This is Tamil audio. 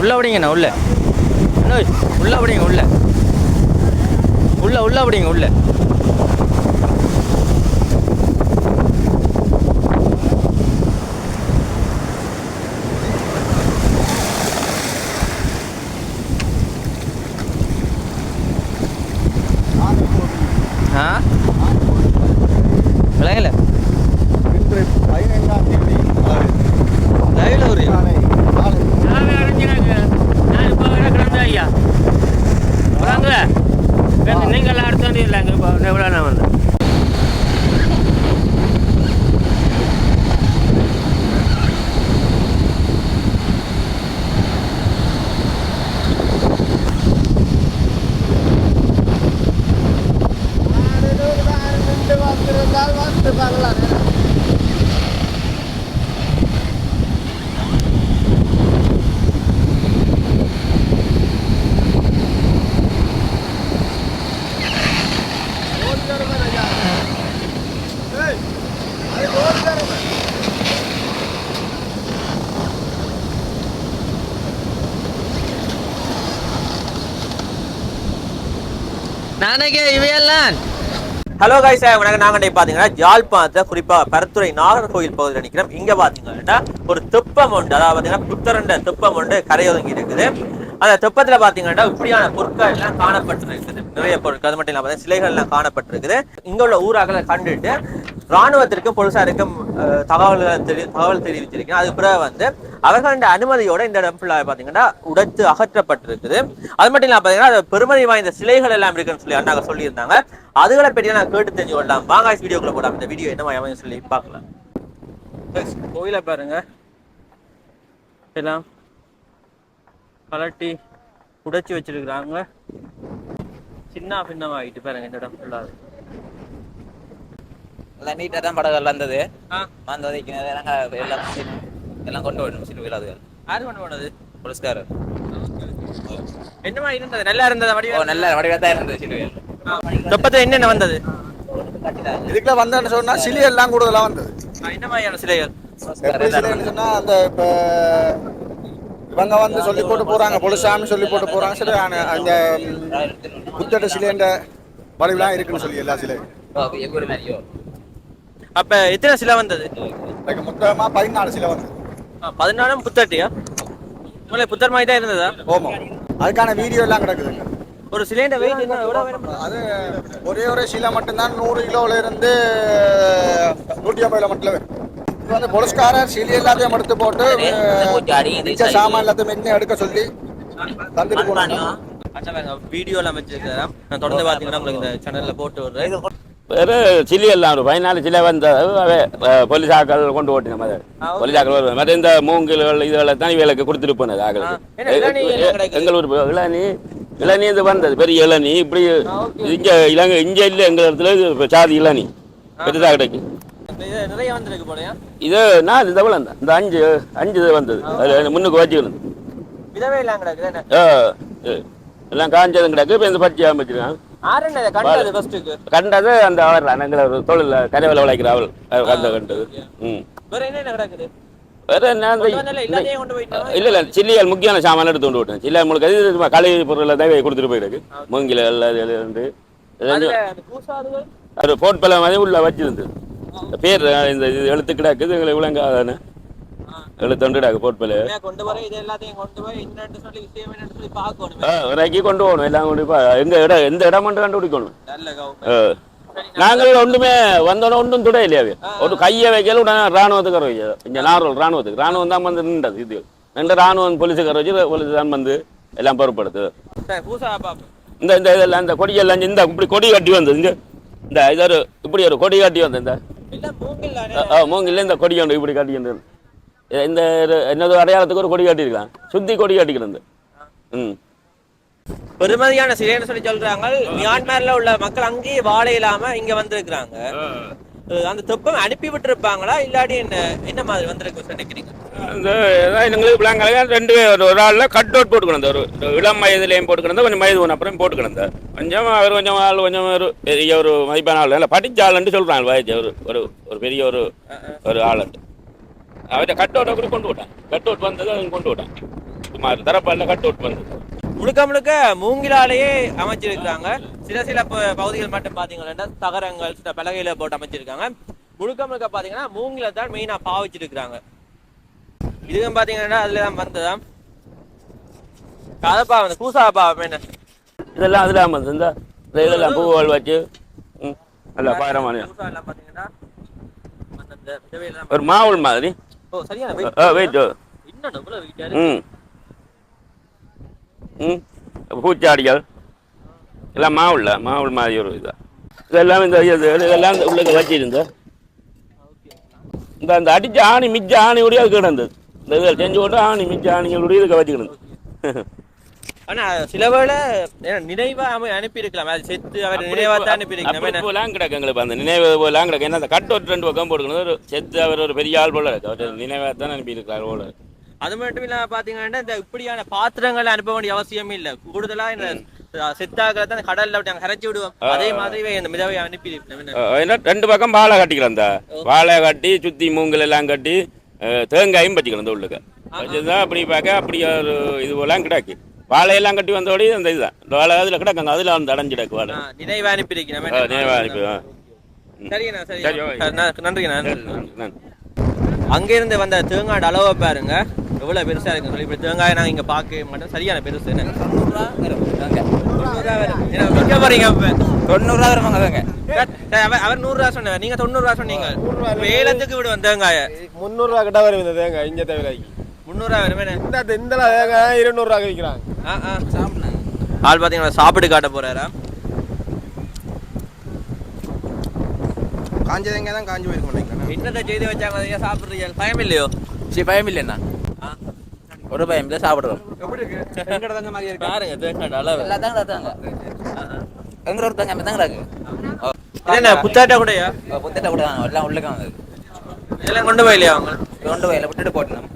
உள்ள அப்படிங்கண்ணா உள்ள. அண்ணோய், உள்ள அப்படிங்க உள்ள. உள்ள உள்ள அப்படிங்க உள்ள ஆ விளங்கல இன்று பதினைந்தாம் தேதி லைவ்ல ஒரு காலை காலை நாவே அடைஞ்சினாங்க நான் இப்போ வர கிடந்தேன் ஐயா வராங்க நீங்கள் எல்லாம் அடுத்து வந்து இல்லைங்க இப்போ எவ்வளோ நான் வந்தேன் நின்று வந்திருந்தால் பார்க்கலாம் நானே இவையெல்லாம். ஹலோ காய்ஸ் வணக்கம். நாங்க பார்த்தீங்கன்னா பாத்தீங்கன்னா ஜாழ்ப்பாணத்தை குறிப்பா பரத்துறை நாகர்கோவில் பகுதியில் நிக்கிறோம். இங்க பார்த்தீங்கன்னா ஒரு தெப்பம் உண்டு. அதாவது பாத்தீங்கன்னா புத்தரண்ட தெப்பம் உண்டு. கரையொதுங்கி இருக்குது. அந்த தெப்பத்துல பாத்தீங்கன்னா இப்படியான பொருட்கள் எல்லாம் காணப்பட்டிருக்குது. நிறைய பொருட்கள். அது மட்டும் இல்லாம சிலைகள்லாம் காணப்பட்டிருக்குது. இங்க உள்ள ஊராக்களை கண்டுட்டு ராணுவத்திற்கும் போலீசாருக்கும் தகவல்கள் தெரி தகவல் தெரிவிச்சிருக்கேன் அதுக்கு பிறகு வந்து அவர்களின் அனுமதியோட இந்த இடம் ஃபுல்லாக பார்த்தீங்கன்னா உடைத்து அகற்றப்பட்டிருக்குது. அது மட்டும் இல்லாம பாத்தீங்கன்னா பெருமதி வாய்ந்த சிலைகள் எல்லாம் இருக்குன்னு சொல்லி அண்ணாங்க சொல்லியிருந்தாங்க. அதுகளை பற்றி நான் கேட்டு தெரிஞ்சு கொள்ளலாம் வாங்க வீடியோக்குள்ள போடலாம் இந்த வீடியோ என்ன அமையும் சொல்லி பார்க்கலாம். Guys, கோயிலை பாருங்க. எல்லாம் கலட்டி உடைச்சி வச்சிருக்கிறாங்க. சின்ன பின்னமாகிட்டு பாருங்க இந்த இடம் ஃபுல்லாக எல்லாம் நீட்டாக தான் படகெல்லாம் இருந்தது ஆ. வந்து வதைக்கிறது நாங்கள் எல்லாம் எல்லாம் கொண்டு வரணும் சின்ன விழாதுகள் யாரு கொண்டு போனது? போலீஸ்காரர் என்னமா இருந்தது? நல்லா இருந்தது வடிவம் நல்ல வடிவாக தான் இருந்தது சின்ன வேல் தெப்பத்தில் என்னென்ன வந்தது? இதுக்குள்ள வந்தேன்னு சொன்னா சிலி எல்லாம் கூடுதலா வந்தது. என்ன மாதிரியான சிலைகள்? சொன்னா அந்த இப்ப இவங்க வந்து சொல்லி போட்டு போறாங்க பொலிசாமி சொல்லி போட்டு போறாங்க சரி ஆனா அந்த புத்தட சிலைன்ற வடிவெல்லாம் இருக்குன்னு சொல்லி எல்லா மாதிரியோ? அப்ப எத்தனை சிலை வந்தது? மொத்தமா பதினாலு சிலை வந்தது. பதினாலும் புத்தட்டியா உங்களுக்கு புத்தர் மாதிரி தான் இருந்ததா? ஓமம் அதுக்கான வீடியோ எல்லாம் கிடக்குதுங்க. ஒரு சிலிண்டர் வெயிட் என்ன எவ்வளோ வேணும் அது ஒரே ஒரு சிலை மட்டும்தான் நூறு கிலோல இருந்து நூற்றி ஐம்பதுல மட்டும் வரும். இது வந்து போலீஸ்காரர் சிலி எல்லாத்தையும் எடுத்து போட்டு மிச்ச சாமான் எல்லாத்தையும் என்ன எடுக்க சொல்லி தந்துட்டு போனாங்க அச்சா வேங்க வீடியோ எல்லாம் வச்சிருக்கிறேன். நான் தொடர்ந்து பார்த்தீங்கன்னா உங்களுக்கு இந்த சேனல்ல போட்டு விடுறேன். வேறு சில்லி எல்லாம் ஒரு பதினாலு சிலை வந்த போலீஸ் ஆக்கள் கொண்டு ஓட்டின மாதிரி. ஆக்கள் வருவாங்க. மற்ற இந்த மூங்கில்கள் இதுகளை தான் இவளுக்கு கொடுத்துட்டு போனது ஆக்களுக்கு கிடைக்குது? எங்கள் ஊர் இளநீ இளநீ இது வந்தது பெரிய இளநீ. இப்படி இங்க இலங்கை இங்க இல்லை எங்கள் இடத்துல சாதி இளநீ. பெருசாக கிடைக்கும் இப்ப இது நான் இந்த தான் இந்த அஞ்சு அஞ்சு இது வந்தது. அதில் முன்னுக்கு வச்சுக்கணும் எல்லாம் காஞ்சதும் கிடக்கு இப்போ இந்த பச்சை அமைச்சிருக்காங்க ஆறுன்னு இதை கண்டது அந்த அவர் எங்களை ஒரு தொழில் கரைவில் உழைக்கிற அவள் அது கண்ட கண்டது ம். வேற என்ன இல்ல இல்ல சில்லிகள் முக்கியமான சாமான் எடுத்து கொண்டு விட்டேன் சில்லிகள் முழுக்க இது கழிவு பொருள் தான் கொடுத்துட்டு போயிருக்கு. மூங்கில இருந்து ஒரு போட் பல மாதிரி உள்ள வச்சிருந்தது பேர் இந்த இது எழுத்து கிடக்குது எங்களை விளங்காதானே எழுத்து ஒன்று கிடக்கு போட் பல உண்மையா கொண்டு வர இது எல்லாத்தையும் கொண்டு போய் என்னன்னு சொல்லி விஷயம் என்னன்னு சொல்லி பார்க்கணும். இறக்கி கொண்டு போகணும் எல்லாம் கொண்டு போய் எங்க இடம் எந்த இடம் மட்டும் கண்டுபிடிக்கணும். நாங்கள் ஒன்றுமே வந்தோட ஒன்றும் துட இல்லையாவே ஒரு கையை வைக்கல உடனே ராணுவத்துக்கு வைக்க இங்க நார்வல் ராணுவத்துக்கு. ராணுவம் தான் வந்து நின்றது இது. ராணுவம் போலீஸுக்கார வச்சு போலீஸ் தான் வந்து எல்லாம் பொறுப்படுத்து இந்த இந்த இதெல்லாம் இந்த கொடியெல்லாம் இந்த இப்படி கொடி கட்டி வந்தது இங்க. இந்த இது ஒரு இப்படி ஒரு கொடி கட்டி வந்தது இந்த. மூங்கில் இந்த கொடி இப்படி கட்டி வந்தது. இந்த ஒரு- என்னது அடையாளத்துக்கு ஒரு கொடி கட்டியிருக்கான் சுத்தி கொடி கட்டிக்கிறது ம். பெருமதியான சிலைன்னு சொல்லி சொல்றாங்க. மியான்மர்ல உள்ள மக்கள் அங்கேயே வாழ இல்லாம இங்க வந்திருக்கிறாங்க. அந்த தெப்பம் அனுப்பி விட்டுருப்பாங்களா? இல்லாட்டி என்ன என்ன மாதிரி வந்திருக்கு நினைக்கிறீங்க இந்த எங்களுக்கு பிள்ளைங்க ரெண்டு பேர் ஒரு ஆளில் கட் அவுட் போட்டு கிடந்த ஒரு ஒரு இளம் வயதுலேயும் போட்டு கிடந்த கொஞ்சம் வயது போன அப்புறம் போட்டு கிடந்த கொஞ்சம் அவர் கொஞ்சம் ஆள் கொஞ்சம் ஒரு பெரிய ஒரு மதிப்பான ஆள். இல்லை படித்த ஆளுன்னு சொல்கிறாங்க வயசு ஒரு ஒரு ஒரு பெரிய ஒரு ஒரு ஆளுண்டு அவுட்டை கூட கொண்டு விட்டான். கட் அவுட் வந்தது அவங்க கொண்டு விட்டான். சுமார் தரப்பால கட் அவுட் பண்ணுது முழுக்க முழுக்க மூங்கிலாலேயே அமைச்சிருக்காங்க சில சில ப- பகுதிகள் மட்டும் பாத்தீங்கன்னா தகரங்கள் சில பலகையில போட்டு அமைச்சிருக்காங்க. முழுக்க முழுக்க பாத்தீங்கன்னா மூங்கில தான் மெயினா பாவிச்சிருக்காங்க இதுவும் பாத்தீங்கன்னா அதுல தான் வந்ததா? கதப்பா வந்து பூசாப்பா என்ன? இதெல்லாம் அதுல வந்து இந்த இந்த இதெல்லாம் பூவால் வச்சு நல்லா ஒரு மாவுள் மாதிரி. ஓ சரியான வெயிட் இன்னும் எவ்வளவு வெயிட் ம். ம். பூச்சாடிகள் எல்லாம் மாவுள்ள மாவுள் மாதிரி ஒரு இதா. இதெல்லாம் இந்த இது இதெல்லாம் இந்த உள்ளுக்கு வச்சிருந்த. இந்த அந்த அடிச்ச ஆணி மிச்ச ஆணியோடய அது கிடந்தது. இந்த இதில் செஞ்சு போட்டு ஆணி மிச்ச ஆணிகளுடைய இதுக்கு வச்சு கிடந்தது ஆனா சில வேளை நினைவா அமை அனுப்பி இருக்கலாம் அது செத்து அவர் நினைவா தான் அனுப்பி அப்படி இருக்கலாம் போலாம் கிடக்கு எங்களுக்கு அந்த நினைவு போலாம் கிடக்கு என்ன அந்த கட்டு ஒரு ரெண்டு பக்கம் போட்டுக்கணும். ஒரு செத்து அவர் ஒரு பெரிய ஆள் போல இருக்கு. அவர் நினைவாக தான் அனுப்பி இருக்கார் போல. அது மட்டும் இல்லாம பாத்தீங்கன்னா இந்த இப்படியான பாத்திரங்களை அனுப்ப வேண்டிய அவசியம் இல்ல. கூடுதலா இந்த செத்தாக தான் கடல்ல அங்க கரைச்சி விடுவோம். அதே மாதிரி இந்த மிதவை அனுப்பி ரெண்டு பக்கம் வாழை கட்டிக்கலாம் அந்த வாழை கட்டி சுத்தி மூங்கல் எல்லாம் கட்டி தேங்காயும் பச்சிக்கலாம் இந்த உள்ளுக்க. அப்படி பார்க்க அப்படி ஒரு இது போலாம் கிடக்கு வாழையெல்லாம் கட்டி வந்தோடய அந்த இதுதான். இந்த வாழை அதில் கிடக்குங்க அதில் வந்து அடைஞ்சு கிடக்கு வாழை நினைவா அனுப்பி அஹ் நினைவா அனுப்பி இருக்கணும் ஆ. சரிங்கண்ணா சரி சரி, ஓகே. நன்றிங்கண்ணா சரி, நன்றி, நன்றி. அங்க இருந்து வந்த தேங்காய் அளவை பாருங்க. எவ்வளவு பெருசா இருக்கு சொல்லி இப்படி தேங்காய் நாங்க இங்க பார்க்க மாட்டோம். சரியான பெருசு தொண்ணூறுரூவா வரும். அங்கே தொண்ணூறுரூவா தொண்ணூறுரூவா வருவாங்க சார், அவர் அவர் நூறு ரூபா சொன்னார் நீங்க தொண்ணூறு ரூபா சொன்னீங்க. இப்ப ஏலத்துக்கு விடுவோம் தேங்காய. முந்நூறுரூவா கிட்ட வரும் இந்த தேங்காய் இங்கே தேவையில்லைக்கு முந்நூறு ரூபா வரும்? இந்த இந்த தேங்காய் இருநூறுவா விற்கிறாங்க ஆ ஆ. சாப்பிட்னாங்க ஆள் பாத்தீங்கன்னா சாப்பிட்டு காட்ட போறாரா? காஞ்ச தேங்காய் தான் காஞ்சி போயிருக்க மாட்டேங்கிறேன் என்னத்தை செய்து வச்சாங்க சாப்பிடுறீங்க பயம் இல்லையோ? சரி பயம் இல்லைண்ணா ஒரு பயம் இல்லை சாப்பிடுறோம். பாருங்க தேங்காய் அளவு. தாங்க ஒரு தாங்க இருக்கு. இது என்ன புத்தாட்டா கூடயா? புத்தட்ட கூட எல்லாம் உள்ளே இதெல்லாம் கொண்டு போயிலையா அவங்க? கொண்டு போய் விட்டுட்டு போட்டணும்